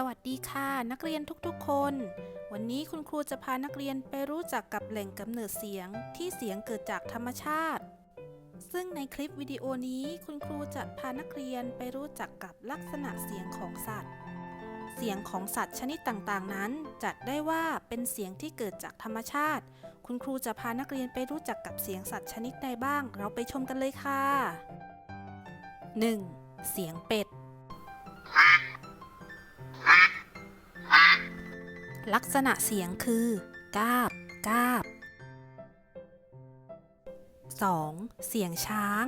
สวัสดีค่ะนักเรียนทุกๆคน วันนี้คุณครูจะพานักเรียนไปรู้จักกับแหล่งกำเนิดเสียงที่เสียงเกิดจากธรรมชาติ ซึ่งในคลิปวิดีโอนี้คุณครูจะพานักเรียนไปรู้จักกับลักษณะเสียงของสัตว์ เสียงของสัตว์ชนิดต่างๆ นั้น จัดได้ว่าเป็นเสียงที่เกิดจากธรรมชาติ คุณครูจะพานักเรียนไปรู้จักกับเสียงสัตว์ชนิดใดบ้าง เราไปชมกันเลยค่ะ 1. เสียงเป็ด ลักษณะเสียงคือกาบกาบ 2. เสียงช้าง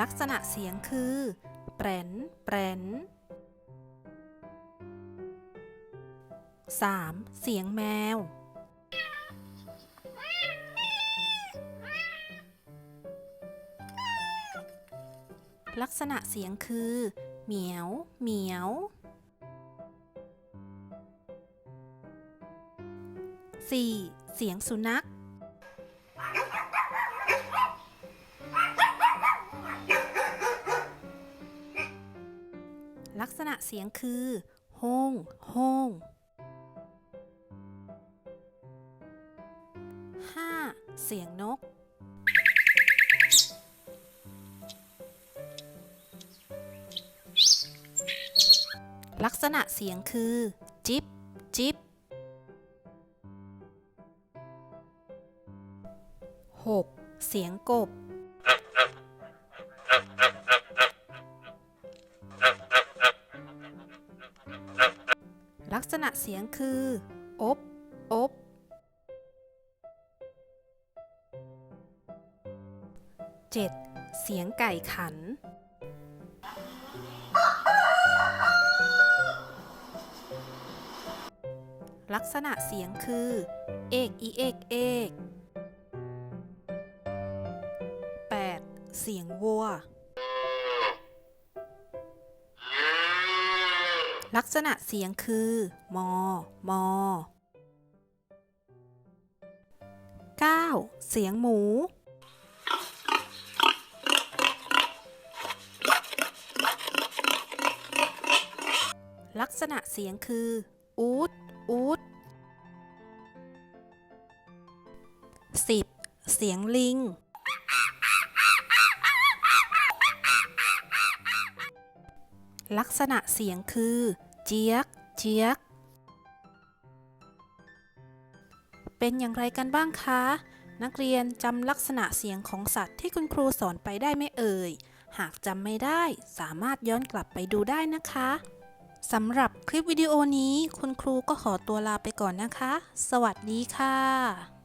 ลักษณะเสียงคือแปรนแปรน 3. เสียงแมว ลักษณะเสียงคือเหมียว เหมียว 4. เสียงสุนัข ลักษณะเสียงคือโฮงโฮง 5. เสียงนก ลักษณะเสียงคือ จิบจิบ 6. เสียงกบ ลักษณะเสียงคือ อบอบ 7. เสียงไก่ขัน ลักษณะเสียงคือ เอกอีเอกเอก 8. เสียงวัว ลักษณะเสียงคือ มอ มอ 9. เสียงหมู ลักษณะเสียงคือ อูด อูด 10. เสียงลิง ลักษณะเสียงคือ เจี๊ยก เจี๊ยก เป็นอย่างไรกันบ้างคะ นักเรียนจำลักษณะเสียงของสัตว์ที่คุณครูสอนไปได้ไหมเอ่ย หากจำไม่ได้สามารถย้อนกลับไปดูได้นะคะ สำหรับคลิปวิดีโอนี้คุณครูก็ขอตัวลาไปก่อนนะคะ สวัสดีค่ะ